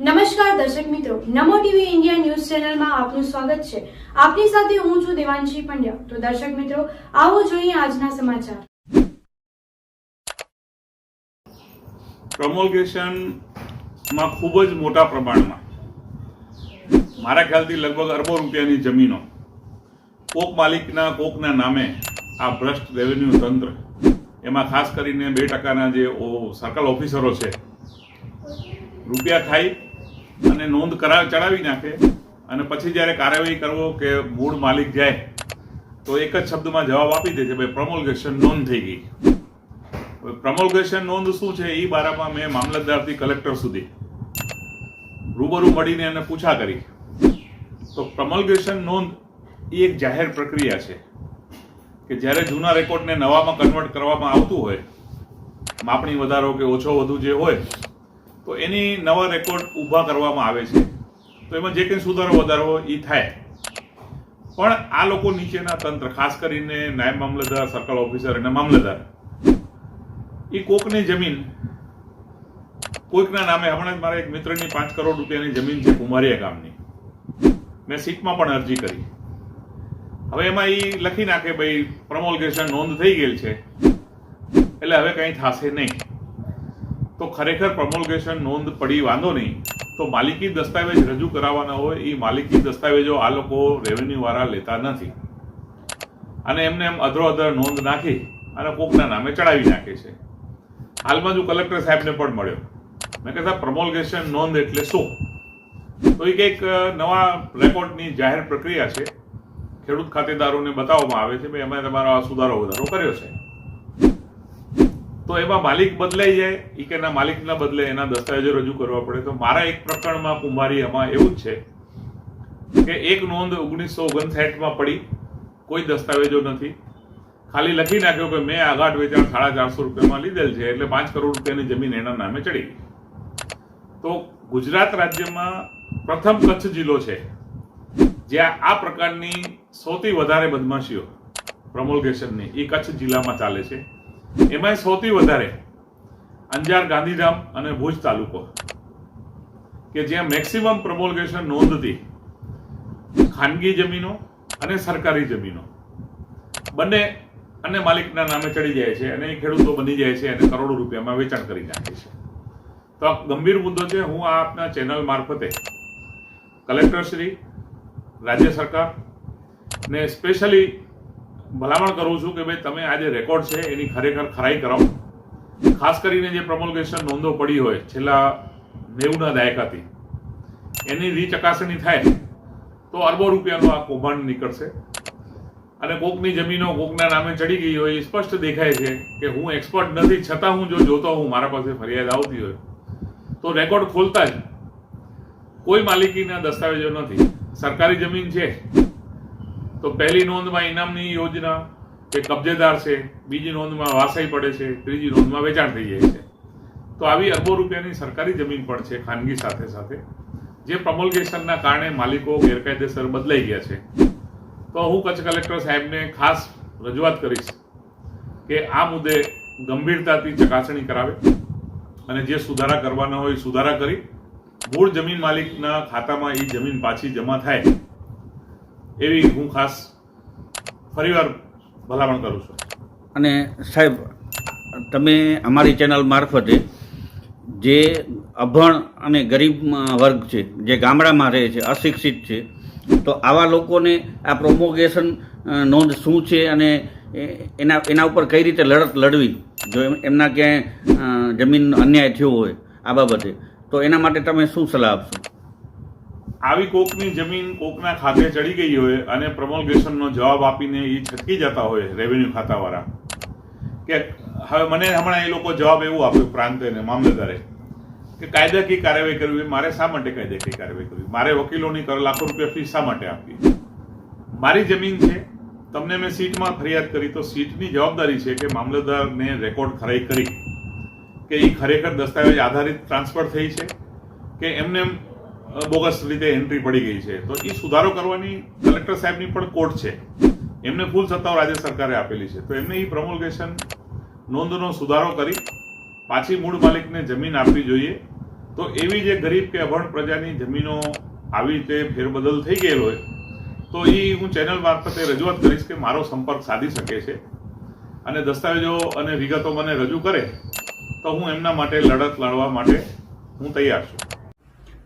નમસ્કાર દર્શક મિત્રો, નમો ટીવી ઇન્ડિયા ન્યૂઝ ચેનલમાં આપનું સ્વાગત છે. આપની સાથે હું છું દેવાંશી પંડ્યા. તો દર્શક મિત્રો, આવો જોઈએ આજના સમાચાર. પ્રમોલ્ગેશનમાં ખૂબ જ મોટા પ્રમાણમાં, મારા ખ્યાલથી લગભગ અરબો રૂપિયાની જમીનો, કોક માલિકના, કોકના નામે આ ભ્રષ્ટ રેવન્યુ તંત્ર, એમાં ખાસ કરીને બે ટકાના જે સર્કલ ઓફિસરો છે રૂપિયા ખાઈ અને નોંધ કરાવ ચડાવી નાખે અને પછી જ્યારે કાર્યવાહી કરવો કે મૂળ માલિક જાય, તો એક જ શબ્દમાં જવાબ આપી દે છે, ભાઈ પ્રમોલ્ગેશન નોંધ થઈ ગઈ. પ્રમોલ્ગેશન નોંધ શું છે એ બારામાં મેં મામલતદારથી કલેક્ટર સુધી રૂબરૂ મળીને એને પૂછા કરી. તો પ્રમોલ્ગેશન નોંધ એ એક જાહેર પ્રક્રિયા છે કે જ્યારે જૂના રેકોર્ડને નવામાં કન્વર્ટ કરવામાં આવતું હોય, માપણી વધારો કે ઓછો વધુ જે હોય તો એની નવા રેકોર્ડ ઊભા કરવામાં આવે છે. તો એમાં જે કંઈ સુધારો વધારો એ થાય. પણ આ લોકો નીચેના તંત્ર, ખાસ કરીને નાયબ મામલતદાર, સર્કલ ઓફિસર અને મામલતદાર એ કોકની જમીન, કોઈકના નામે, હમણાં જ મારા એક મિત્રની પાંચ કરોડ રૂપિયાની જમીન છે કુમારિયા ગામની. મેં સીટમાં પણ અરજી કરી. હવે એમાં એ લખી નાખે, ભાઈ પ્રમોલગેશન નોંધ થઈ ગયેલ છે. એટલે હવે કંઈ થશે નહીં. તો ખરેખર પ્રમોલ્ગેશન નોંધ પડી, વાંધો નહીં. તો માલિકી દસ્તાવેજ રજૂ કરાવવાના હોય એ માલિકી દસ્તાવેજો આ લોકો રેવન્યુ વાળા લેતા નથી. અને એમને એમ અધરો અધર નોંધ નાખી અને કોકના નામે ચડાવી નાખે છે. હાલમાં જો કલેક્ટર સાહેબને પણ મળ્યો. મેં કહેતા પ્રમોલ્ગેશન નોંધ એટલે શું? તો એ કંઈક નવા રેકોર્ડની જાહેર પ્રક્રિયા છે. ખેડૂત ખાતેદારોને બતાવવામાં આવે છે, ભાઈ, અમે તમારો આ સુધારો વધારો કર્યો છે. તો એમાં માલિક બદલાઈ જાય એ કે ના માલિકના બદલે એના દસ્તાવેજો રજૂ કરવા પડે. તો મારા એક પ્રકરણમાં કુંભારીયામાં એવું જ છે કે એક નોંધ ઓગણીસો ઓગણસાઠમાં પડી, કોઈ દસ્તાવેજો નથી. ખાલી લખી નાખ્યો કે મેં આઘાટ વેચાણ સાડા ચારસો રૂપિયામાં લીધેલ છે, એટલે પાંચ કરોડ રૂપિયાની જમીન એના નામે ચડી તો ગુજરાત રાજ્યમાં પ્રથમ કચ્છ જિલ્લો છે, જ્યાં આ પ્રકારની સૌથી વધારે બદમાશીઓ પ્રમોલગેશનની એ કચ્છ જિલ્લામાં ચાલે છે. એમાંય સૌથી વધારે અંજાર, ગાંધીધામ અને ભુજ તાલુકો. કે જ્યાં મેક્સિમમ પ્રમોલગેશન નોંધતી ખાનગી જમીનો અને સરકારી જમીનો. બંને અને માલિકના નામે ચડી જાય છે અને એ ખેડૂતો બની જાય છે અને કરોડો રૂપિયામાં વેચાણ કરી નાખે છે. તો આ ગંભીર મુદ્દો છે, હું આ આપના ચેનલ મારફતે કલેક્ટરશ્રી, રાજ્ય સરકાર ને સ્પેશિયલી ભલામણ કરું છું કે ભાઈ તમે આ જે રેકોર્ડ છે એની ખરેખર ખરાઈ કરાવો ખાસ કરીને જે પ્રમોલ્ગેશન નોંધો પડી હોય, છેલ્લા નેવુંના દાયકાથી, એની રીચકાસણી થાય તો અરબો રૂપિયાનું આ કૌભાંડ નીકળશે. અને કોકની જમીનો કોકના નામે ચડી ગઈ હોય એ સ્પષ્ટ દેખાય છે કે હું એક્સપર્ટ નથી, છતાં હું જો જોતો હું મારા પાસે ફરિયાદ આવતી હોય, તો રેકોર્ડ ખોલતા જ કોઈ માલિકીના દસ્તાવેજો નથી. સરકારી જમીન છે તો પહેલી નોંધમાં ઇનામની યોજના કે કબજેદાર છે, બીજી નોંધમાં વાસાઈ પડે છે, ત્રીજી નોંધમાં વેચાણ થઈ જાય છે. તો આવી અરબો રૂપિયાની સરકારી જમીન પણ છે ખાનગી સાથે સાથે, જે પ્રમોલ્ગેશનના કારણે માલિકો ગેરકાયદેસર બદલાઈ ગયા છે. તો હું કચ્છ કલેક્ટર સાહેબને ખાસ રજૂઆત કરીશ કે આ મુદ્દે ગંભીરતાથી ચકાસણી કરાવે અને જે સુધારા કરવાના હોય સુધારા કરી. મૂળ જમીન માલિકના ખાતામાં એ જમીન પાછી જમા થાય. એવી હું ખાસ ફરીવાર ભલામણ કરું છું. અને સાહેબ, તમે અમારી ચેનલ મારફતે જે અભણ અને ગરીબ વર્ગ છે, જે ગામડામાં રહે છે, અશિક્ષિત છે, તો આવા લોકોને આ પ્રોમોગેશન નોંધ શું છે અને એના એના ઉપર કઈ રીતે લડત લડવી? જો એમ- એમના ક્યાંય જમીન અન્યાય થયો હોય આ બાબતે, તો એના માટે તમે શું સલાહ આપશો? આવી કોકની જમીન કોકના ખાતે ચડી ગઈ હોય અને પ્રમોલગેશનનો જવાબ આપીને એ છટકી જતા હોય રેવન્યુ ખાતાવાળા. કે હવે મને હમણાં એ લોકો જવાબ એવું આપ્યો પ્રાંતને મામલતદારે કે કાયદાકીય કાર્યવાહી કરવી મારે શા માટે કાયદાકીય કાર્યવાહી કરવી? મારે વકીલોની કર લાખો રૂપિયા ફી શા માટે આપવી? મારી જમીન છે, તમને મેં સીટમાં ફરિયાદ કરી તો સીટની જવાબદારી છે કે મામલતદારને રેકોર્ડ ખરાઈ કરી. કે એ ખરેખર દસ્તાવેજ આધારિત ટ્રાન્સફર થઈ છે? કે એમને બોગસ રીતે એન્ટ્રી પડી ગઈ છે. તો એ સુધારો કરવાની કલેક્ટર સાહેબની પણ કોર્ટ છે. એમને ફૂલ સત્તાઓ રાજ્ય સરકારે આપેલી છે. તો એમને એ પ્રમોલ્ગેશન નોંધનો સુધારો કરી પાછી મૂળ માલિકને જમીન આપવી જોઈએ. તો એવી જે ગરીબ કે અભણ પ્રજાની જમીનો આવી રીતે ફેરબદલ થઈ ગયેલ હોય, તો એ હું ચેનલ મારફતે રજૂઆત કરીશ કે મારો સંપર્ક સાધી શકે છે. અને દસ્તાવેજો અને વિગતો મને રજૂ કરે, તો હું એમના માટે લડત લડવા માટે હું તૈયાર છું.